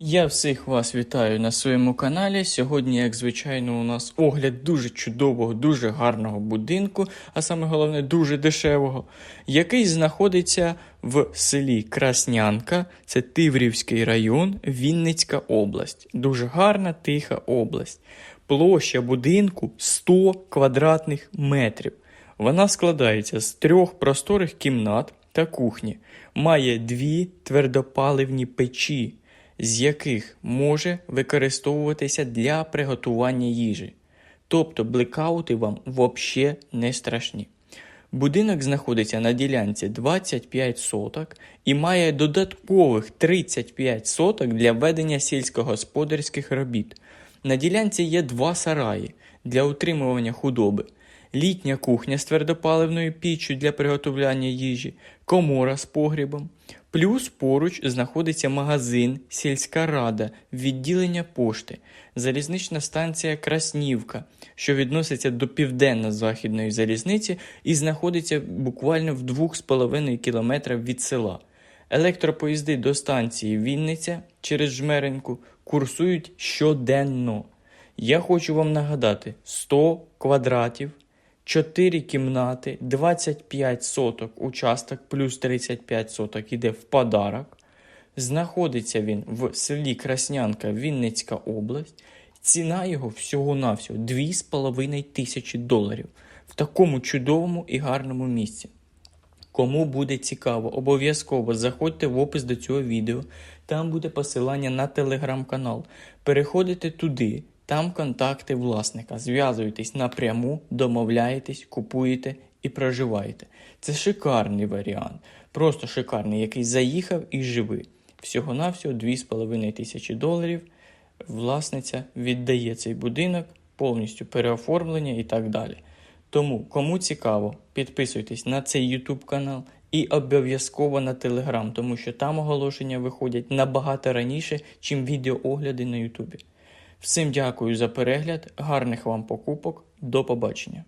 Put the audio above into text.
Я всіх вас вітаю на своєму каналі. Сьогодні, як звичайно, у нас огляд дуже чудового, дуже гарного будинку, а саме головне, дуже дешевого, який знаходиться в селі Краснянка, це Тиврівський район, Вінницька область. Дуже гарна, тиха область. Площа будинку 100 квадратних метрів. Вона складається з трьох просторих кімнат та кухні, має дві твердопаливні печі з яких може використовуватися для приготування їжі. Тобто блекаути вам взагалі не страшні. Будинок знаходиться на ділянці 25 соток і має додаткових 35 соток для ведення сільськогосподарських робіт. На ділянці є два сараї для утримування худоби, літня кухня з твердопаливною піччю для приготування їжі, комора з погрібом. Плюс поруч знаходиться магазин, сільська рада, відділення пошти, залізнична станція Краснівка, що відноситься до південно-західної залізниці і знаходиться буквально в 2,5 кілометрах від села. Електропоїзди до станції Вінниця через Жмеринку курсують щоденно. Я хочу вам нагадати: 100 квадратів, 4 кімнати, 25 соток участок плюс 35 соток іде в подарок. Знаходиться він в селі Краснянка, Вінницька область. Ціна його всього-навсього 2,5 тисячі доларів в такому чудовому і гарному місці. Кому буде цікаво, обов'язково заходьте в опис до цього відео. Там буде посилання на телеграм-канал. Переходите туди, там контакти власника. Зв'язуєтесь напряму, домовляєтесь, купуєте і проживаєте. Це шикарний варіант. Просто шикарний, який заїхав і живий. Всього-навсього 2,5 тисячі доларів. Власниця віддає цей будинок, повністю переоформлення і так далі. Тому, кому цікаво, підписуйтесь на цей YouTube канал і обов'язково на Telegram, тому що там оголошення виходять набагато раніше, чим відеоогляди на YouTube. Всім дякую за перегляд, гарних вам покупок, до побачення.